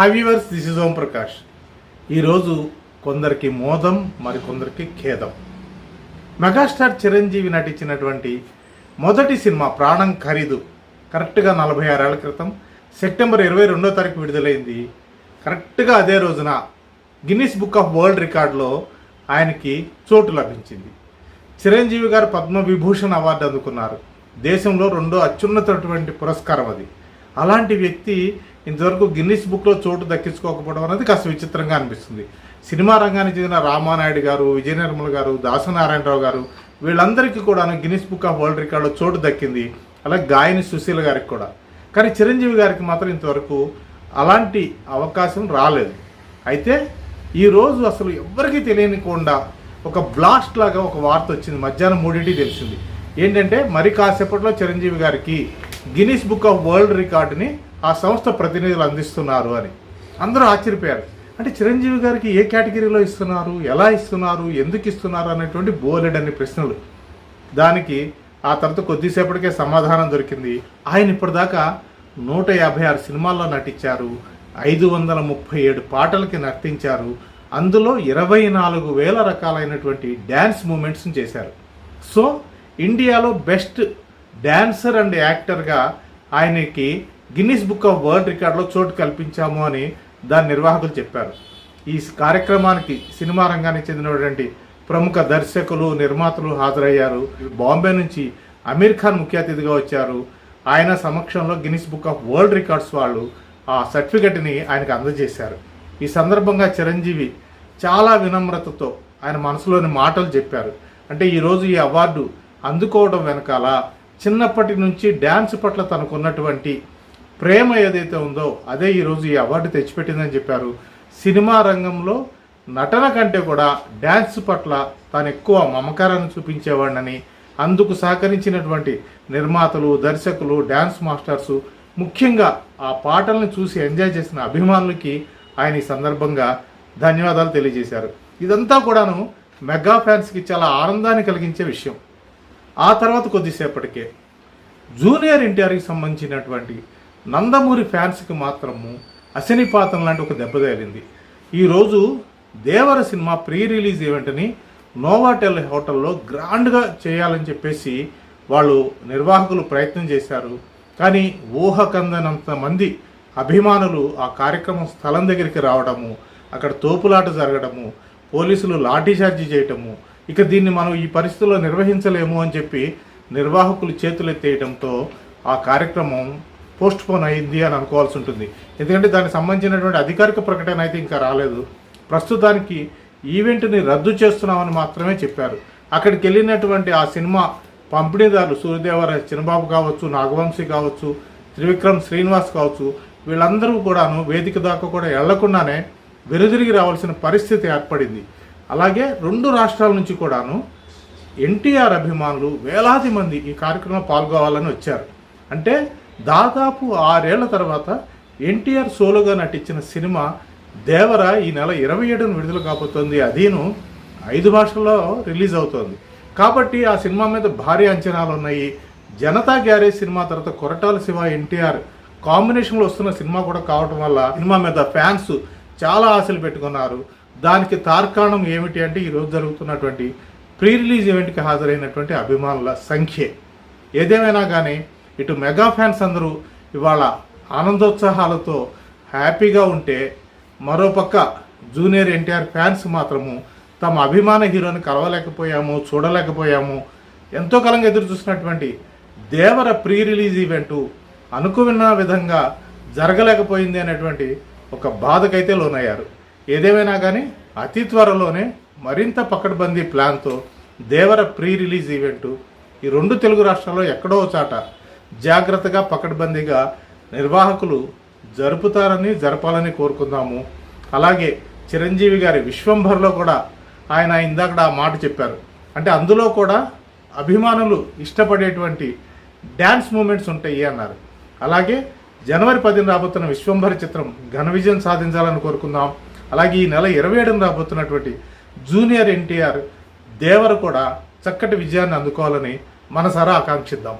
Hi viewers this is Om Prakash ఈరోజు కొందరికి మోదం మరి కొందరికి ఖేదం. మెగాస్టార్ చిరంజీవి నటించినటువంటి మొదటి సినిమా ప్రాణం ఖరీదు. కరెక్ట్గా నలభై ఆరేళ్ళ క్రితం సెప్టెంబర్ ఇరవై రెండో తారీఖు విడుదలైంది. కరెక్ట్గా అదే రోజున గిన్నిస్ బుక్ ఆఫ్ వరల్డ్ రికార్డులో ఆయనకి చోటు లభించింది. చిరంజీవి గారు పద్మవిభూషణ్ అవార్డు అందుకున్నారు. దేశంలో రెండో అత్యున్నతటువంటి పురస్కారం అది. అలాంటి వ్యక్తి ఇంతవరకు గిన్నిస్ బుక్లో చోటు దక్కించుకోకపోవడం అనేది కాస్త విచిత్రంగా అనిపిస్తుంది. సినిమా రంగానికి చెందిన రామానాయుడు గారు విజయ నిర్మల్ గారు దాసనారాయణరావు గారు వీళ్ళందరికీ కూడా గిన్నిస్ బుక్ ఆఫ్ వరల్డ్ రికార్డులో చోటు దక్కింది. అలాగే గాయని సుశీల గారికి కూడా. కానీ చిరంజీవి గారికి మాత్రం ఇంతవరకు అలాంటి అవకాశం రాలేదు. అయితే ఈరోజు అసలు ఎవ్వరికీ తెలియనికుండా ఒక బ్లాస్ట్ లాగా ఒక వార్త వచ్చింది. మధ్యాహ్నం మూడింటికి తెలిసింది. ఏంటంటే మరి కాసేపట్లో చిరంజీవి గారికి గిన్నిస్ బుక్ ఆఫ్ వరల్డ్ రికార్డుని ఆ సంస్థ ప్రతినిధులు అందిస్తున్నారు అని. అందరూ ఆశ్చర్యపోయారు. అంటే చిరంజీవి గారికి ఏ కేటగిరీలో ఇస్తున్నారు ఎలా ఇస్తున్నారు ఎందుకు ఇస్తున్నారు అనేటువంటి బోలెడ్ అనే ప్రశ్నలు. దానికి ఆ తర్వాత కొద్దిసేపటికే సమాధానం దొరికింది. ఆయన ఇప్పటిదాకా నూట యాభై ఆరు సినిమాల్లో నటించారు ఐదు వందల ముప్పై ఏడు పాటలకి నర్తించారు అందులో ఇరవై నాలుగు వేల రకాలైనటువంటి డ్యాన్స్ మూమెంట్స్ని చేశారు. సో ఇండియాలో బెస్ట్ డ్యాన్సర్ అండ్ యాక్టర్గా ఆయనకి గిన్నిస్ బుక్ ఆఫ్ వరల్డ్ రికార్డులో చోటు కల్పించాము అని దాని నిర్వాహకులు చెప్పారు. ఈ కార్యక్రమానికి సినిమా రంగానికి చెందినటువంటి ప్రముఖ దర్శకులు నిర్మాతలు హాజరయ్యారు. బాంబే నుంచి అమీర్ ఖాన్ ముఖ్య అతిథిగా వచ్చారు. ఆయన సమక్షంలో Guinness book of world records వాళ్ళు ఆ సర్టిఫికెట్ని ఆయనకు అందజేశారు. ఈ సందర్భంగా చిరంజీవి చాలా వినమ్రతతో ఆయన మనసులోని మాటలు చెప్పారు. అంటే ఈరోజు ఈ అవార్డు అందుకోవడం వెనకాల చిన్నప్పటి నుంచి డ్యాన్స్ పట్ల తనకున్నటువంటి ప్రేమ ఏదైతే ఉందో అదే ఈరోజు ఈ అవార్డు తెచ్చిపెట్టిందని చెప్పారు. సినిమా రంగంలో నటన కంటే కూడా డ్యాన్స్ పట్ల తాను ఎక్కువ మమకారాన్ని చూపించేవాడినని అందుకు సహకరించినటువంటి నిర్మాతలు దర్శకులు డ్యాన్స్ మాస్టర్స్ ముఖ్యంగా ఆ పాటలను చూసి ఎంజాయ్ చేసిన అభిమానులకి ఆయన ఈ సందర్భంగా ధన్యవాదాలు తెలియజేశారు. ఇదంతా కూడాను మెగా ఫ్యాన్స్కి చాలా ఆనందాన్ని కలిగించే విషయం. ఆ తర్వాత కొద్దిసేపటికే జూనియర్ ఎన్టీఆర్కి సంబంధించినటువంటి నందమూరి ఫ్యాన్స్కి మాత్రము అశనిపాతం లాంటి ఒక దెబ్బ తగిలింది. ఈరోజు దేవర సినిమా ప్రీ రిలీజ్ ఈవెంట్ని నోవాటెల్ హోటల్లో గ్రాండ్గా చేయాలని చెప్పేసి వాళ్ళు నిర్వాహకులు ప్రయత్నం చేశారు. కానీ ఊహకందనంత మంది అభిమానులు ఆ కార్యక్రమం స్థలం దగ్గరికి రావడము అక్కడ తోపులాట జరగడము పోలీసులు లాఠీచార్జీ చేయటము ఇక దీన్ని మనం ఈ పరిస్థితుల్లో నిర్వహించలేము అని చెప్పి నిర్వాహకులు చేతులెత్తేయడంతో ఆ కార్యక్రమం పోస్ట్ పోన్ అయింది అని అనుకోవాల్సి ఉంటుంది. ఎందుకంటే దానికి సంబంధించినటువంటి అధికారిక ప్రకటన అయితే ఇంకా రాలేదు. ప్రస్తుతానికి ఈవెంట్ని రద్దు చేస్తున్నామని మాత్రమే చెప్పారు. అక్కడికి వెళ్ళినటువంటి ఆ సినిమా పంపిణీదారులు సూర్యదేవర చిన్నబాబు కావచ్చు నాగవంశీ కావచ్చు త్రివిక్రమ్ శ్రీనివాస్ కావచ్చు వీళ్ళందరూ కూడాను వేదిక దాకా కూడా వెళ్ళకుండానే వెనుదిరిగి రావాల్సిన పరిస్థితి ఏర్పడింది. అలాగే రెండు రాష్ట్రాల నుంచి కూడాను ఎన్టీఆర్ అభిమానులు వేలాది మంది ఈ కార్యక్రమంలో పాల్గొవాలని వచ్చారు. అంటే దాదాపు ఆరేళ్ళ తర్వాత ఎన్టీఆర్ సోలోగా నటించిన సినిమా దేవర ఈ నెల ఇరవై ఏడున విడుదల కాబోతోంది. అదీను ఐదు భాషల్లో రిలీజ్ అవుతోంది. కాబట్టి ఆ సినిమా మీద భారీ అంచనాలు ఉన్నాయి. జనతా గ్యారేజ్ సినిమా తర్వాత కొరటాల శివ ఎన్టీఆర్ కాంబినేషన్లో వస్తున్న సినిమా కూడా కావటం వల్ల సినిమా మీద ఫ్యాన్స్ చాలా ఆశలు పెట్టుకున్నారు. దానికి తార్కాణం ఏమిటి అంటే ఈరోజు జరుగుతున్నటువంటి ప్రీ రిలీజ్ ఈవెంట్కి హాజరైనటువంటి అభిమానుల సంఖ్యే. ఏదేమైనా కానీ ఇటు మెగా ఫ్యాన్స్ అందరూ ఇవాళ ఆనందోత్సాహాలతో హ్యాపీగా ఉంటే మరోపక్క జూనియర్ ఎన్టీఆర్ ఫ్యాన్స్ మాత్రము తమ అభిమాన హీరోని కలవలేకపోయాము చూడలేకపోయాము. ఎంతో కాలంగా ఎదురు చూసినటువంటి దేవర ప్రీ రిలీజ్ ఈవెంటు అనుకున్న విధంగా జరగలేకపోయింది అనేటువంటి ఒక బాధకైతే లోనయ్యారు. ఏదేమైనా కానీ అతి త్వరలోనే మరింత పకడ్బందీ ప్లాన్తో దేవర ప్రీ రిలీజ్ ఈవెంటు ఈ రెండు తెలుగు రాష్ట్రాల్లో ఎక్కడో చాట జాగ్రత్తగా పకడ్బందీగా నిర్వాహకులు జరుపుతారని జరపాలని కోరుకుందాము. అలాగే చిరంజీవి గారి విశ్వంభర్లో కూడా ఆయన ఇందాక ఆ మాట చెప్పారు. అంటే అందులో కూడా అభిమానులు ఇష్టపడేటువంటి డ్యాన్స్ మూమెంట్స్ ఉంటాయి అన్నారు. అలాగే జనవరి పదిన రాబోతున్న విశ్వంభర చిత్రం ఘన విజయం సాధించాలని కోరుకుందాం. అలాగే ఈ నెల ఇరవై ఏడున రాబోతున్నటువంటి జూనియర్ ఎన్టీఆర్ దేవర కూడా చక్కటి విజయాన్ని అందుకోవాలని మనసారా ఆకాంక్షిద్దాం.